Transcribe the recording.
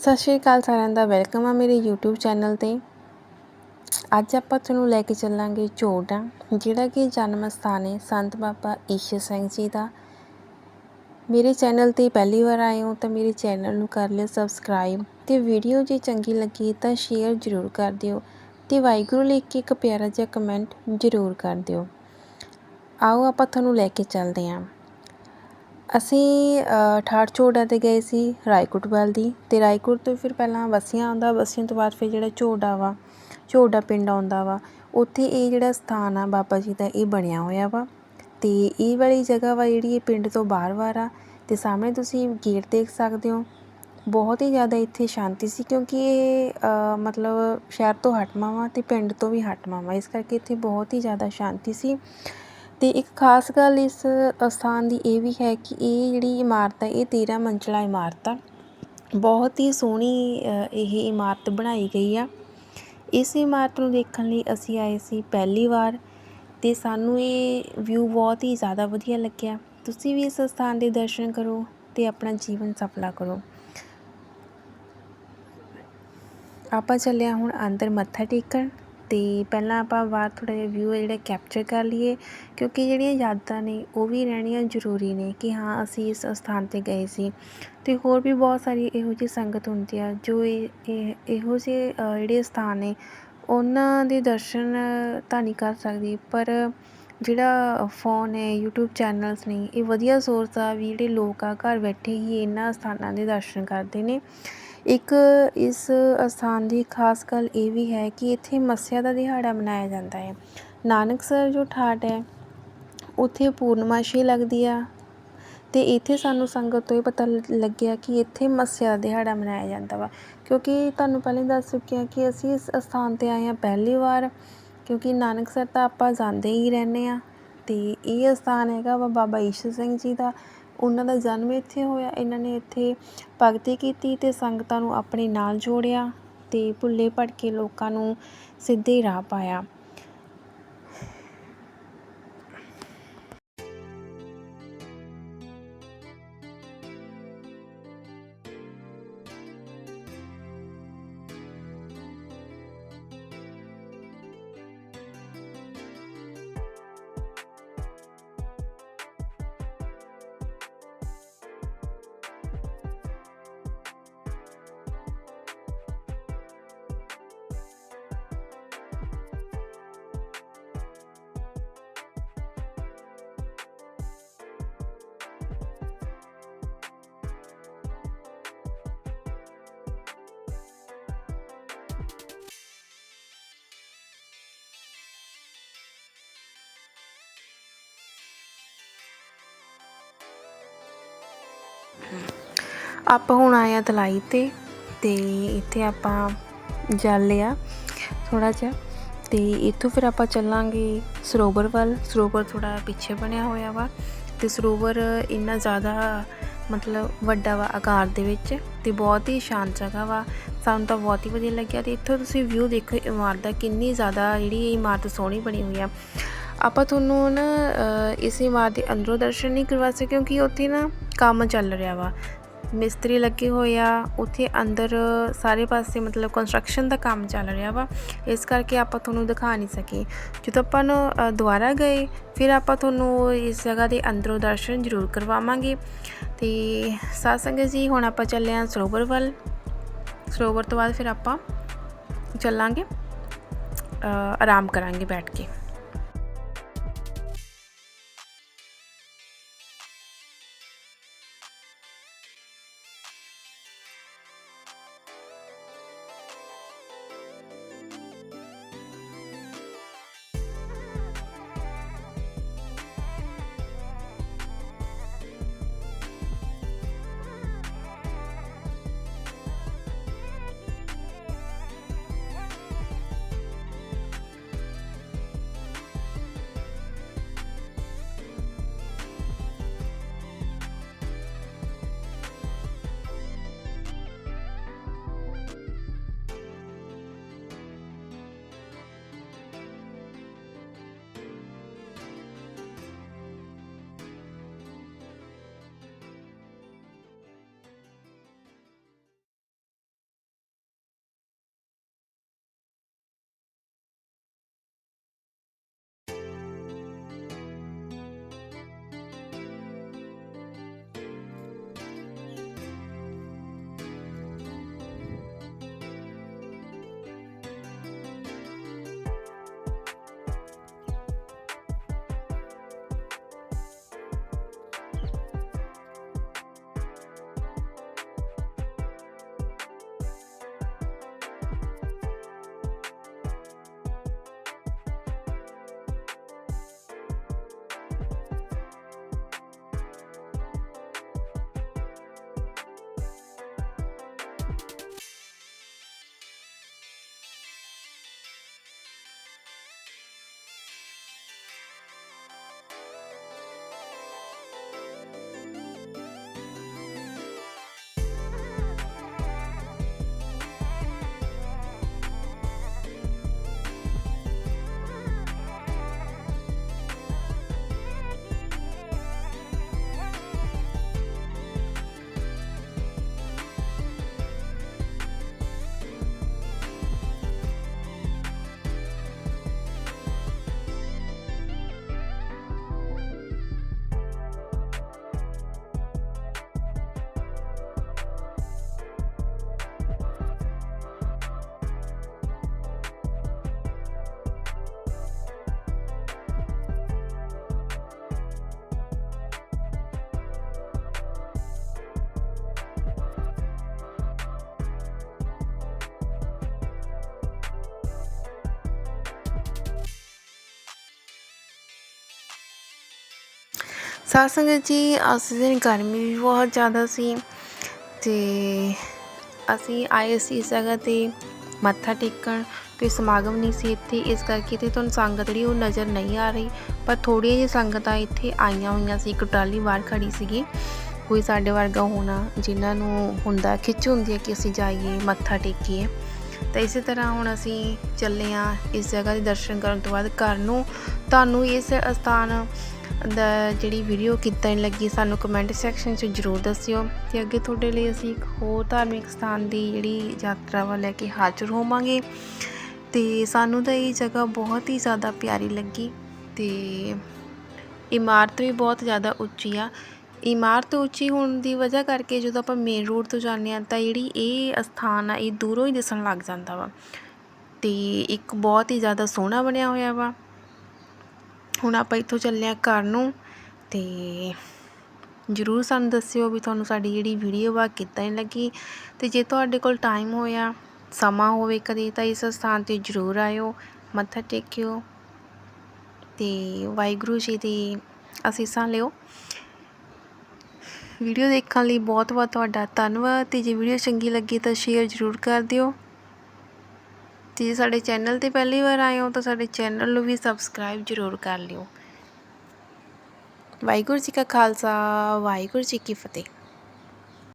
ਸਤਿ ਸ਼੍ਰੀ ਅਕਾਲ ਸਾਰਿਆਂ ਦਾ ਵੈਲਕਮ ਆ ਮੇਰੇ YouTube ਚੈਨਲ ਤੇ। ਅੱਜ ਆਪਾਂ ਤੁਹਾਨੂੰ ਲੈ ਕੇ ਚੱਲਾਂਗੇ ਝੋੜਾ ਜਿਹੜਾ ਕਿ ਜਨਮ ਸਥਾਨ ਹੈ ਸੰਤ ਬਾਬਾ ਈਸ਼ਰ ਸਿੰਘ ਜੀ ਦਾ। ਮੇਰੇ ਚੈਨਲ ਤੇ ਪਹਿਲੀ ਵਾਰ ਆਏ ਹੋ ਤਾਂ ਮੇਰੇ ਚੈਨਲ ਨੂੰ ਕਰ ਲਿਓ ਸਬਸਕ੍ਰਾਈਬ ਤੇ ਵੀਡੀਓ ਜੇ ਚੰਗੀ ਲੱਗੀ ਤਾਂ ਸ਼ੇਅਰ ਜ਼ਰੂਰ ਕਰ ਦਿਓ ਤੇ ਵਾਹਿਗੁਰੂ ਲਿਖ ਕੇ ਇੱਕ ਪਿਆਰਾ ਜਿਹਾ ਕਮੈਂਟ ਜ਼ਰੂਰ ਕਰ ਦਿਓ। ਆਓ ਆਪਾਂ ਤੁਹਾਨੂੰ ਲੈ ਕੇ ਚੱਲਦੇ ਹਾਂ। ਅਸੀਂ ਠਾਠ ਝੋੜਾ 'ਤੇ ਗਏ ਸੀ ਰਾਏਕੋਟ ਵੱਲ ਦੀ। ਅਤੇ ਰਾਏਕੋਟ ਤੋਂ ਫਿਰ ਪਹਿਲਾਂ ਬਸੀਆਂ ਆਉਂਦਾ, ਬੱਸੀਆਂ ਤੋਂ ਬਾਅਦ ਫਿਰ ਜਿਹੜਾ ਝੋਡਾ ਵਾ, ਝੋਡਾ ਪਿੰਡ ਆਉਂਦਾ ਵਾ, ਉੱਥੇ ਇਹ ਜਿਹੜਾ ਸਥਾਨ ਆ ਬਾਬਾ ਜੀ ਦਾ, ਇਹ ਬਣਿਆ ਹੋਇਆ ਵਾ। ਅਤੇ ਇਹ ਵਾਲੀ ਜਗ੍ਹਾ ਵਾ ਜਿਹੜੀ ਇਹ ਪਿੰਡ ਤੋਂ ਬਾਹਰ ਵਾਰ ਆ। ਅਤੇ ਸਾਹਮਣੇ ਤੁਸੀਂ ਗੇਟ ਦੇਖ ਸਕਦੇ ਹੋ। ਬਹੁਤ ਹੀ ਜ਼ਿਆਦਾ ਇੱਥੇ ਸ਼ਾਂਤੀ ਸੀ ਕਿਉਂਕਿ ਇਹ ਮਤਲਬ ਸ਼ਹਿਰ ਤੋਂ ਹਟਵਾਂ ਵਾ ਅਤੇ ਪਿੰਡ ਤੋਂ ਵੀ ਹਟਵਾਂ ਵਾ। ਇਸ ਕਰਕੇ ਇੱਥੇ ਬਹੁਤ ਹੀ ਜ਼ਿਆਦਾ ਸ਼ਾਂਤੀ ਸੀ। ਅਤੇ ਇੱਕ ਖਾਸ ਗੱਲ ਇਸ ਅਸਥਾਨ ਦੀ ਇਹ ਵੀ ਹੈ ਕਿ ਇਹ ਜਿਹੜੀ ਇਮਾਰਤ ਹੈ, ਇਹ ਤੇਰ੍ਹਾਂ ਮੰਜ਼ਿਲਾ ਇਮਾਰਤ ਆ। ਬਹੁਤ ਹੀ ਸੋਹਣੀ ਇਹ ਇਮਾਰਤ ਬਣਾਈ ਗਈ ਆ। ਇਸ ਇਮਾਰਤ ਨੂੰ ਦੇਖਣ ਲਈ ਅਸੀਂ ਆਏ ਸੀ ਪਹਿਲੀ ਵਾਰ ਅਤੇ ਸਾਨੂੰ ਇਹ ਵਿਊ ਬਹੁਤ ਹੀ ਜ਼ਿਆਦਾ ਵਧੀਆ ਲੱਗਿਆ। ਤੁਸੀਂ ਵੀ ਇਸ ਸਥਾਨ ਦੇ ਦਰਸ਼ਨ ਕਰੋ ਅਤੇ ਆਪਣਾ ਜੀਵਨ ਸਫਲਾ ਕਰੋ। ਆਪਾਂ ਚੱਲਿਆ ਹੁਣ ਅੰਦਰ ਮੱਥਾ ਟੇਕਣ। ਅਤੇ ਪਹਿਲਾਂ ਆਪਾਂ ਬਾਹਰ ਥੋੜ੍ਹਾ ਜਿਹਾ ਵਿਊ ਜਿਹੜਾ ਕੈਪਚਰ ਕਰ ਲਈਏ, ਕਿਉਂਕਿ ਜਿਹੜੀਆਂ ਯਾਦਾਂ ਨੇ ਉਹ ਵੀ ਰਹਿਣੀਆਂ ਜ਼ਰੂਰੀ ਨੇ ਕਿ ਹਾਂ, ਅਸੀਂ ਇਸ ਸਥਾਨ 'ਤੇ ਗਏ ਸੀ। ਅਤੇ ਹੋਰ ਵੀ ਬਹੁਤ ਸਾਰੀ ਇਹੋ ਜਿਹੀ ਸੰਗਤ ਹੁੰਦੀ ਆ, ਜੋ ਇਹ ਇਹ, ਇਹੋ ਜਿਹੇ ਜਿਹੜੇ ਸਥਾਨ ਨੇ, ਉਹਨਾਂ ਦੇ ਦਰਸ਼ਨ ਤਾਂ ਨਹੀਂ ਕਰ ਸਕਦੀ, ਪਰ ਜਿਹੜਾ ਫੋਨ ਹੈ ਯੂਟਿਊਬ ਚੈਨਲਸ ਨੇ, ਇਹ ਵਧੀਆ ਸੋਰਸ ਆ ਵੀ ਜਿਹੜੇ ਲੋਕ ਆ, ਘਰ ਬੈਠੇ ਹੀ ਇਹਨਾਂ ਸਥਾਨਾਂ ਦੇ ਦਰਸ਼ਨ ਕਰਦੇ ਨੇ। ਇੱਕ ਇਸ ਅਸਥਾਨ ਦੀ ਖਾਸ ਗੱਲ ਇਹ ਵੀ ਹੈ ਕਿ ਇੱਥੇ ਮੱਸਿਆ ਦਾ ਦਿਹਾੜਾ ਮਨਾਇਆ ਜਾਂਦਾ ਹੈ। ਨਾਨਕਸਰ ਜੋ ਠਾਠ ਹੈ, ਉੱਥੇ ਪੂਰਨਮਾਸ਼ੀ ਲੱਗਦੀ ਆ ਅਤੇ ਇੱਥੇ ਸਾਨੂੰ ਸੰਗਤ ਤੋਂ ਇਹ ਪਤਾ ਲੱਗਿਆ ਕਿ ਇੱਥੇ ਮੱਸਿਆ ਦਾ ਦਿਹਾੜਾ ਮਨਾਇਆ ਜਾਂਦਾ ਵਾ। ਕਿਉਂਕਿ ਤੁਹਾਨੂੰ ਪਹਿਲਾਂ ਦੱਸ ਚੁੱਕੀ ਹਾਂ ਕਿ ਅਸੀਂ ਇਸ ਅਸਥਾਨ 'ਤੇ ਆਏ ਹਾਂ ਪਹਿਲੀ ਵਾਰ, ਕਿਉਂਕਿ ਨਾਨਕਸਰ ਤਾਂ ਆਪਾਂ ਜਾਂਦੇ ਹੀ ਰਹਿੰਦੇ ਹਾਂ ਅਤੇ ਇਹ ਅਸਥਾਨ ਹੈਗਾ ਵਾ ਬਾਬਾ ਈਸ਼ਰ ਸਿੰਘ ਜੀ ਦਾ ਉਹਨਾਂ ਦਾ ਜਨਮ ਇੱਥੇ ਹੋਇਆ। ਇਹਨਾਂ ਨੇ ਇੱਥੇ ਭਗਤੀ ਕੀਤੀ ਅਤੇ ਸੰਗਤਾਂ ਨੂੰ ਆਪਣੇ ਨਾਲ ਜੋੜਿਆ ਅਤੇ ਭੁੱਲੇ ਭਟਕੇ ਲੋਕਾਂ ਨੂੰ ਸਿੱਧੇ ਰਾਹ ਪਾਇਆ। ਆਪਾਂ ਹੁਣ ਆਏ ਆ ਦਲਾਈ 'ਤੇ ਅਤੇ ਇੱਥੇ ਆਪਾਂ ਜਲ ਲਿਆ ਥੋੜ੍ਹਾ ਜਿਹਾ ਅਤੇ ਇੱਥੋਂ ਫਿਰ ਆਪਾਂ ਚੱਲਾਂਗੇ ਸਰੋਵਰ ਵੱਲ। ਸਰੋਵਰ ਥੋੜ੍ਹਾ ਪਿੱਛੇ ਬਣਿਆ ਹੋਇਆ ਵਾ ਅਤੇ ਸਰੋਵਰ ਇੰਨਾ ਜ਼ਿਆਦਾ ਮਤਲਬ ਵੱਡਾ ਵਾ ਆਕਾਰ ਦੇ ਵਿੱਚ ਅਤੇ ਬਹੁਤ ਹੀ ਸ਼ਾਂਤ ਜਗ੍ਹਾ ਵਾ। ਸਾਨੂੰ ਤਾਂ ਬਹੁਤ ਹੀ ਵਧੀਆ ਲੱਗਿਆ ਅਤੇ ਇੱਥੋਂ ਤੁਸੀਂ ਵਿਊ ਦੇਖੋ ਇਮਾਰਤ ਦਾ ਕਿੰਨੀ ਜ਼ਿਆਦਾ ਜਿਹੜੀ ਇਮਾਰਤ ਸੋਹਣੀ ਬਣੀ ਹੋਈ ਆ। ਆਪਾਂ ਤੁਹਾਨੂੰ ਨਾ ਇਸ ਇਮਾਰਤ ਦੇ ਅੰਦਰੋਂ ਦਰਸ਼ਨ ਨਹੀਂ ਕਰਵਾ ਸਕੇ ਕਿਉਂਕਿ ਉੱਥੇ ਨਾ ਕੰਮ ਚੱਲ ਰਿਹਾ ਵਾ। ਮਿਸਤਰੀ ਲੱਗੇ ਹੋਏ ਆ, ਉੱਥੇ ਅੰਦਰ ਸਾਰੇ ਪਾਸੇ ਮਤਲਬ ਕੰਸਟਰਕਸ਼ਨ ਦਾ ਕੰਮ ਚੱਲ ਰਿਹਾ ਵਾ। ਇਸ ਕਰਕੇ ਆਪਾਂ ਤੁਹਾਨੂੰ ਦਿਖਾ ਨਹੀਂ ਸਕੇ। ਜਦੋਂ ਆਪਾਂ ਨੂੰ ਦੁਬਾਰਾ ਗਏ, ਫਿਰ ਆਪਾਂ ਤੁਹਾਨੂੰ ਇਸ ਜਗ੍ਹਾ ਦੇ ਅੰਦਰੋਂ ਦਰਸ਼ਨ ਜ਼ਰੂਰ ਕਰਵਾਵਾਂਗੇ। ਤੇ ਸਾਧ ਸੰਗਤ ਜੀ, ਹੁਣ ਆਪਾਂ ਚੱਲੇ ਆਂ ਸਰੋਵਰ ਵੱਲ। ਸਰੋਵਰ ਤੋਂ ਬਾਅਦ ਫਿਰ ਆਪਾਂ ਚੱਲਾਂਗੇ ਆਰਾਮ ਕਰਾਂਗੇ ਬੈਠ ਕੇ। ਸਾਧ ਸੰਗਤ ਜੀ ਉਸ ਦਿਨ ਗਰਮੀ ਵੀ ਬਹੁਤ ਜ਼ਿਆਦਾ ਸੀ ਤੇ ਅਸੀਂ ਆਏ ਸੀ ਇਸ ਜਗ੍ਹਾ ਤੇ ਮੱਥਾ ਟੇਕਣ, ਕੋਈ ਸਮਾਗਮ ਨਹੀਂ ਸੀ ਇੱਥੇ, ਇਸ ਕਰਕੇ ਤੇ ਤੁਹਾਨੂੰ ਸੰਗਤ ਜਿਹੜੀ ਉਹ ਨਜ਼ਰ ਨਹੀਂ ਆ ਰਹੀ, ਪਰ ਥੋੜ੍ਹੀਆਂ ਜਿਹੀਆਂ ਸੰਗਤਾਂ ਇੱਥੇ ਆਈਆਂ ਹੋਈਆਂ ਸੀ, ਇੱਕ ਟਰਾਲੀ ਬਾਹਰ ਖੜੀ ਸੀਗੀ, ਕੋਈ ਸਾਡੇ ਵਰਗਾ ਹੋਣਾ, ਜਿਨ੍ਹਾਂ ਨੂੰ ਹੁੰਦਾ ਖਿੱਚ ਹੁੰਦੀ ਹੈ ਕਿ ਅਸੀਂ ਜਾਈਏ, ਮੱਥਾ ਟੇਕੀਏ। ਤਾਂ ਇਸੇ ਤਰ੍ਹਾਂ ਹੁਣ ਅਸੀਂ ਚੱਲੇ ਆ ਇਸ ਜਗ੍ਹਾ ਦੇ ਦਰਸ਼ਨ ਕਰਨ ਤੋਂ ਬਾਅਦ ਘਰ ਨੂੰ। ਤੁਹਾਨੂੰ ਇਸ ਸਥਾਨ ਦਾ ਜਿਹੜੀ ਵੀਡੀਓ ਕਿੱਦਾਂ ਦੀ ਲੱਗੀ ਸਾਨੂੰ ਕਮੈਂਟ ਸੈਕਸ਼ਨ 'ਚ ਜਰੂਰ ਦੱਸਿਓ। ਤੇ ਅੱਗੇ ਤੁਹਾਡੇ ਲਈ ਅਸੀਂ ਇੱਕ ਹੋਰ ਧਾਰਮਿਕ ਸਥਾਨ ਦੀ ਜਿਹੜੀ ਯਾਤਰਾ ਵੱਲ ਲੈ ਕੇ ਹਾਜ਼ਰ ਹੋਵਾਂਗੇ। ਤੇ ਸਾਨੂੰ ਤਾਂ ਇਹ ਜਗ੍ਹਾ ਬਹੁਤ ਹੀ ਜ਼ਿਆਦਾ ਪਿਆਰੀ ਲੱਗੀ ਤੇ ਇਮਾਰਤ ਵੀ ਬਹੁਤ ਜ਼ਿਆਦਾ ਉੱਚੀ ਆ। ਇਮਾਰਤ ਉੱਚੀ ਹੋਣ ਦੀ ਵਜ੍ਹਾ ਕਰਕੇ ਜਦੋਂ ਆਪਾਂ ਮੇਨ ਰੋਡ ਤੋਂ ਜਾਂਦੇ ਆ ਤਾਂ ਜਿਹੜੀ ਇਹ ਸਥਾਨ ਆ, ਇਹ ਦੂਰੋਂ ਹੀ ਦਿਸਣ ਲੱਗ ਜਾਂਦਾ ਵਾ। ਤੇ ਇੱਕ ਬਹੁਤ ਹੀ ਜ਼ਿਆਦਾ ਸੋਹਣਾ ਬਣਿਆ ਹੋਇਆ ਵਾ। ਹੁਣ ਆਪਾਂ ਇੱਥੋਂ ਚੱਲੇ ਆ ਘਰ ਨੂੰ ਤੇ ਜਰੂਰ ਸਾਨੂੰ ਦੱਸਿਓ ਵੀ ਤੁਹਾਨੂੰ ਸਾਡੀ ਜਿਹੜੀ ਵੀਡੀਓ ਵਾ ਕਿੱਦਾਂ ਹੀ ਲੱਗੀ ਤੇ ਜੇ ਤੁਹਾਡੇ ਕੋਲ ਟਾਈਮ ਹੋਇਆ, ਸਮਾਂ ਹੋਵੇ ਕਦੇ ਤਾਂ ਇਸ ਸਥਾਨ ਤੇ ਜਰੂਰ ਆਇਓ, ਮੱਥਾ ਟੇਕਿਓ ਤੇ ਵਾਹਿਗੁਰੂ ਜੀ ਦੀ ਅਸੀਸਾਂ ਲਿਓ। ਵੀਡੀਓ ਦੇਖਣ ਲਈ ਬਹੁਤ ਬਹੁਤ ਤੁਹਾਡਾ ਧੰਨਵਾਦ ਤੇ ਜੇ ਵੀਡੀਓ ਚੰਗੀ ਲੱਗੀ ਤਾਂ ਸ਼ੇਅਰ ਜ਼ਰੂਰ ਕਰ ਦਿਓ। ਜੇ ਸਾਡੇ ਚੈਨਲ ਤੇ ਪਹਿਲੀ ਵਾਰ ਆਏ ਹੋ ਤਾਂ ਸਾਡੇ ਚੈਨਲ ਨੂੰ ਵੀ ਸਬਸਕ੍ਰਾਈਬ ਜ਼ਰੂਰ ਕਰ ਲਿਓ। ਵਾਹਿਗੁਰੂ ਜੀ ਕਾ ਖਾਲਸਾ, ਵਾਹਿਗੁਰੂ ਜੀ ਕੀ ਫਤਿਹ।